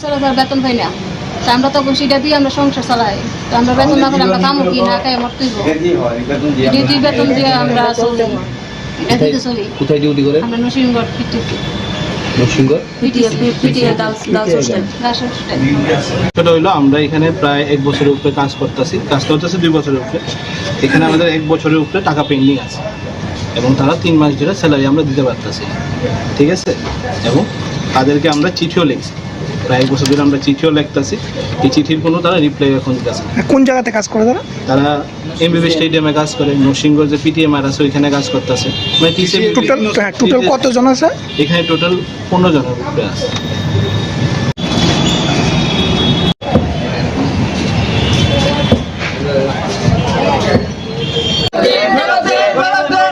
Sir বেতন পাই না। আমরা তখন সেটা দিয়ে আমরা সংসার চালাই। তো আমরা বেতন না পেলে আমরা কামও কি না খাই মরতেইব? ডিউটি বেতন দিয়ে আমরা চলি এটা দিতে চলি। কোথায় ডিউটি করে? আমরা নসিংগড় সেটা হইল আমরা এখানে প্রায় এক বছরের উপরে কাজ করতেছি। কাজ করতেছি দুই বছরের উপরে। এখানে আমাদের এক বছরের উপরে টাকা পেন্ডিং আছে। এবং তারা তিন মাস ধরে স্যালারি আমরা দিতে পারতেছি। ঠিক আছে? এবং তাদেরকে আমরা চিঠিও লিখছি। প্রায় বছর ধরে আমরা চিঠিও লিখতেছি। এই চিঠির কোনো তারা রিপ্লাই এখন দিতেছে। কোন জায়গাতে কাজ করে তারা? তারা এমবিবি স্টেডিয়ামে কাজ করে নরসিংগড় যে পিটিএম আর আছে ওইখানে কাজ করতেছে। মানে টোটাল হ্যাঁ টোটাল কতজন আছে? এখানে টোটাল পনেরো জনের উপরে আছে।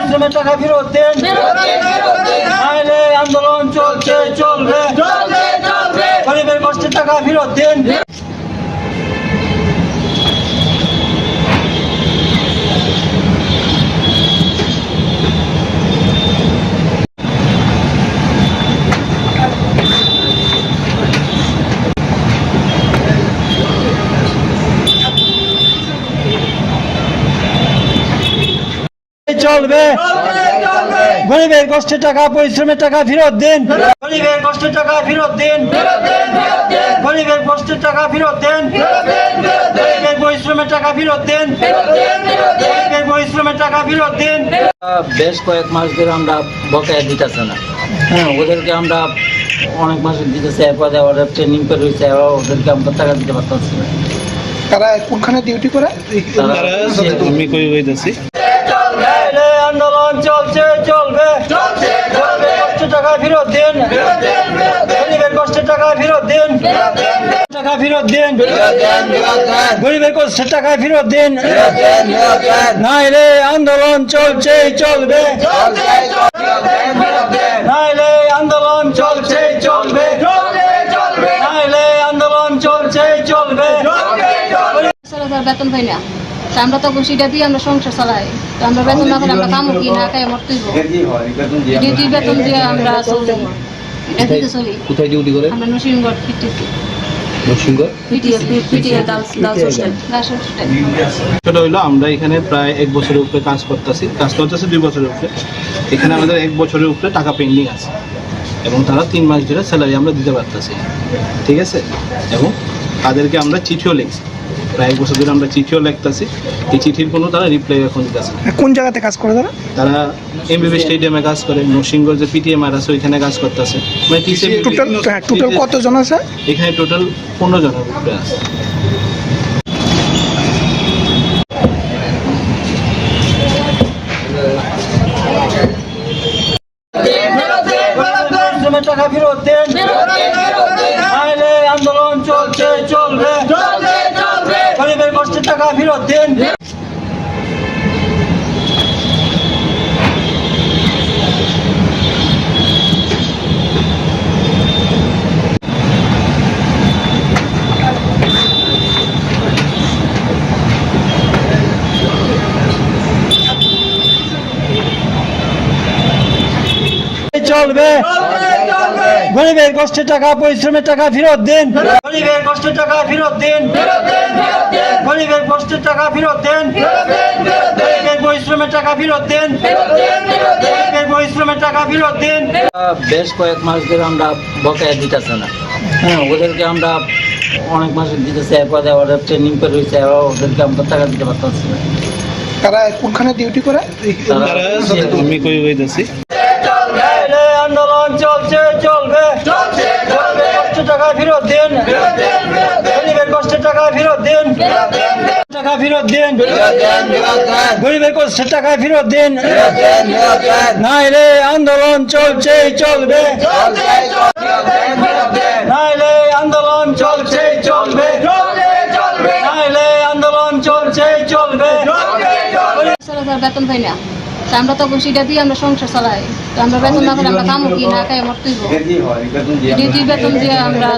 শ্রমের টাকা ফেরত দেন নাহলে আন্দোলন চলছে চলবে গরিবের কষ্টের টাকা ফেরত দেন চলবে। গরিবের কষ্টের টাকা পরিশ্রমের টাকা ফেরত দিন। গরিবের কষ্টের টাকা ফেরত দিন। গরিবের কষ্টের টাকা ফেরত দেন। গরিবের পরিশ্রমের টাকা ফেরত দেন। গরিবের পরিশ্রমের টাকা ফেরত দিন। বেশ কয়েক মাস ধরে আমরা বকেয়া দিতেছে না। হ্যাঁ ওদেরকে আমরা অনেক মাস দিতেছে এরপরে ওরা ট্রেনিং করে এবার ওদেরকে আমরা টাকা দিতে পারতেছি না। তারা কোনখানে ডিউটি করে? তারা আমি কই হইতেছি? আন্দোলন চলছে চলবে কষ্টের টাকা ফেরত দিন। গরিবের কষ্টের টাকা ফেরত দিন। টাকা ফেরত দিন। গরিবের কষ্টের টাকা ফেরত দিন। নাইলে আন্দোলন চলছে চলবে। নাইলে আন্দোলন চলছে চলবে। নাইলে আন্দোলন চলছে চলবে। বেতন পাই না তা আমরা তখন সেটা দিয়ে আমরা সংসার চালাই। তো আমরা বেতন না পেলে আমরা কামও কি না খাই ডিউটি বেতন দিয়ে আমরা চলি এটা দিতে চলি। কোথায় ডিউটি করে আমরা নসিংগড় সেটা হইল আমরা এখানে প্রায় এক বছরের উপরে কাজ করতেছি। কাজ করতেছি দুই বছরের উপরে। এখানে আমাদের এক বছরের উপরে টাকা পেন্ডিং আছে। এবং তারা তিন মাস ধরে স্যালারি আমরা দিতে পারতেছি। ঠিক আছে? এবং তাদেরকে আমরা চিঠিও লিখছি। প্রায় এক বছর ধরে আমরা চিঠিও লিখতেছি। এই চিঠির কোনো তারা রিপ্লাই এখন দিতেছে। কোন জায়গাতে কাজ করে তারা? তারা এমবিবি স্টেডিয়ামে কাজ করে নরসিংগড় যে পিটিএম আর আছে ওইখানে কাজ করতেছে। মানে টোটাল হ্যাঁ টোটাল কতজন আছে? এখানে টোটাল পনেরো জনের উপরে আছে। টাকা ফেরত দেন। চলবে। গরিবের কষ্টের টাকা পরিশ্রমের টাকা ফেরত দিন গরিবের কষ্টের টাকা ফেরত দিন গরিবের কষ্টের টাকা ফেরত দেন গরিবের পরিশ্রমের টাকা ফেরত দেন গরিবের পরিশ্রমের টাকা ফেরত দিন বেশ কয়েক মাস ধরে আমরা বকেয়া দিতেছে না হ্যাঁ ওদেরকে আমরা অনেক মাস দিতেছে এরপরে ওরা ট্রেনিং করে এবার ওদেরকে আমরা টাকা দিতে পারতেছি না তারা কোনখানে ডিউটি করে তারা আমি কই হইতেছি দিন। গরিবের কষ্টের টাকা ফেরত দিন। টাকা ফেরত দিন। গরিবের কষ্টের টাকা ফেরত দিন। নাইলে আন্দোলন চলছে চলবে। নাইলে আন্দোলন চলছে চলবে। নাইলে আন্দোলন চলছে চলবে। বেতন পাই না। তা আমরা তখন সেটা দিয়ে আমরা সংসার চালাই। তো আমরা বেতন না করে আমরা কামও কি না খাই মরতেইব ডিউটি বেতন দিয়ে আমরা